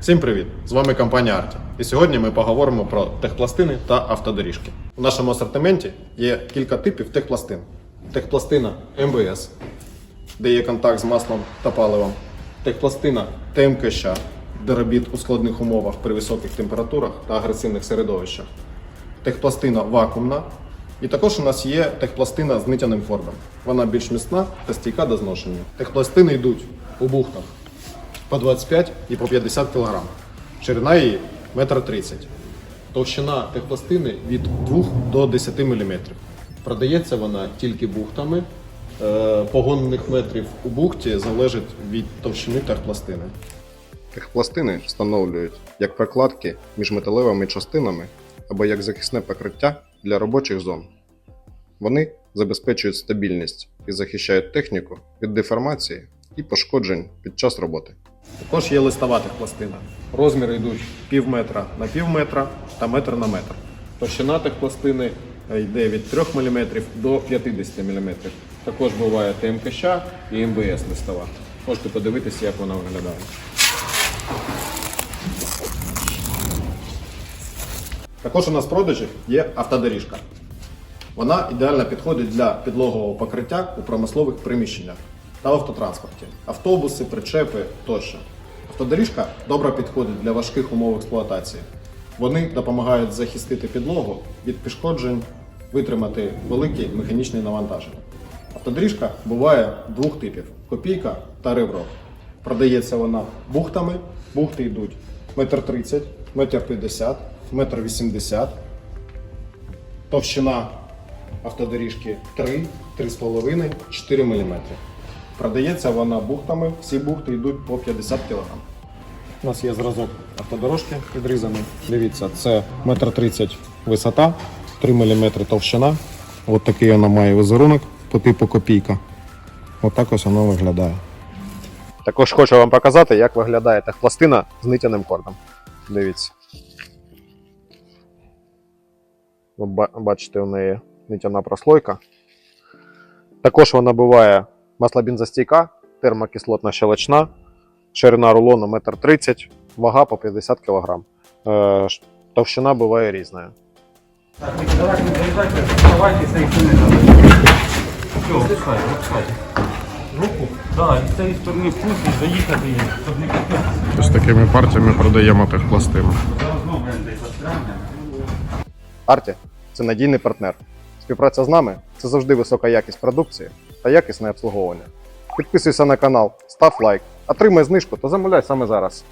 Всім привіт! З вами компанія Арті. І сьогодні ми поговоримо про техпластини та автодоріжки. У нашому асортименті є кілька типів техпластин. Техпластина МВС, де є контакт з маслом та паливом. Техпластина ТМКЩ, де робіт у складних умовах при високих температурах та агресивних середовищах. Техпластина вакуумна. І також у нас є техпластина з нитяним фордом. Вона більш міцна та стійка до зношення. Техпластини йдуть у бухтах по 25 і по 50 кг. Ширина її 1,30 м. Товщина техпластини від 2 до 10 мм. Продається вона тільки бухтами. Е, Погонних метрів у бухті залежить від товщини техпластини. Техпластини встановлюють як прокладки між металевими частинами або як захисне покриття для робочих зон. Вони забезпечують стабільність і захищають техніку від деформації і пошкоджень під час роботи. Також є листова техпластина. Розміри йдуть пів метра на пів метра та метр на метр. Товщина техпластини е, йде від 3 мм до 50 мм. Також буває ТМКЩ і МБС листова. Можете подивитися, як вона виглядає. Також у нас в продажі є автодоріжка. Вона ідеально підходить для підлогового покриття у промислових приміщеннях та в автотранспорті, автобуси, причепи тощо. Автодоріжка добре підходить для важких умов експлуатації. Вони допомагають захистити підлогу від пошкоджень, витримати великі механічні навантаження. Автодоріжка буває двох типів: копійка та ребро. Продається вона бухтами. Бухти йдуть 1,30 м, 1,50 м, 1,80 м. Товщина автодоріжки 3, 3,5, 4 мм. Продається вона бухтами, всі бухти йдуть по 50 кг. У нас є зразок автодорожки підрізаний. Дивіться, це 1,30 м висота, 3 мм товщина. От такий вона має візерунок по типу копійка. Отак ось воно виглядає. Також хочу вам показати, як виглядає техпластина з нитяним кордом. Дивіться. Бачите, у неї нитяна прослойка. Також вона буває маслобензостійка, термокислотна щелочна, ширина рулону 1,30 м, вага по 50 кг. Е, Товщина буває різною. Так, Витя, давайте не заїжджайте, вставайте, це ніхто не треба. Все, опускайте, опускайте. Руку? Так, і з цієї сторони пусти, заїхати її, щоб не капець. Ось такими партіями продаємо техпластину. Зараз знову будемо десь застрянемо. Арті це надійний партнер. Співпраця з нами це завжди висока якість продукції та якісне обслуговування. Підписуйся на канал, став лайк, отримай знижку та замовляй саме зараз.